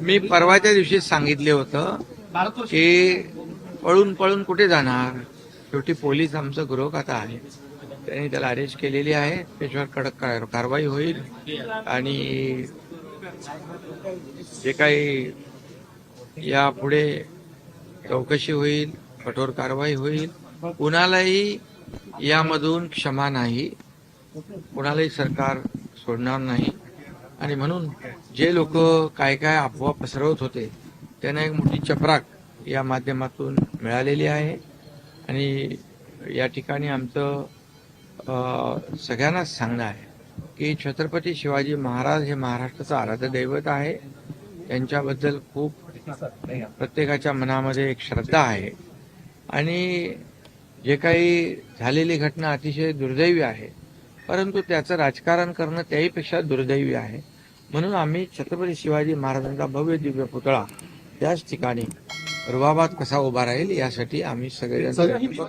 मी परवाच्या दिवशी सांगितले होतं की पळून पळून कुठे जाणार? शेवटी पोलीस आमचं गृहखाता आहे. त्यांनी त्याला अरेस्ट केलेली आहे. त्याच्यावर कडक कार- कारवाई होईल. आणि जे काही यापुढे चौकशी होईल कठोर कारवाई होईल. कुणालाही यामधून क्षमा नाही. कुणालाही सरकार सोडणार नाही. आणि म्हणून जे लोक काय काय अफवा पसरवत होते त्यांना एक मोठी चपराक या माध्यमातून मिळालेली आहे. आणि या ठिकाणी आमचं सगळ्यांनाच सांगणं आहे की छत्रपती शिवाजी महाराज हे महाराष्ट्राचं आराध्य दैवत आहे. त्यांच्याबद्दल खूप प्रत्येकाच्या मनामध्ये एक श्रद्धा आहे. आणि जे काही झालेली घटना अतिशय दुर्दैवी आहे. परंतु त्याचं राजकारण करणं त्याहीपेक्षा दुर्दैवी आहे म्हणून आम्ही छत्रपती शिवाजी महाराजांचा भव्य दिव्य पुतळा त्याच ठिकाणी रुबाबात कसा उभा राहील यासाठी आम्ही करू.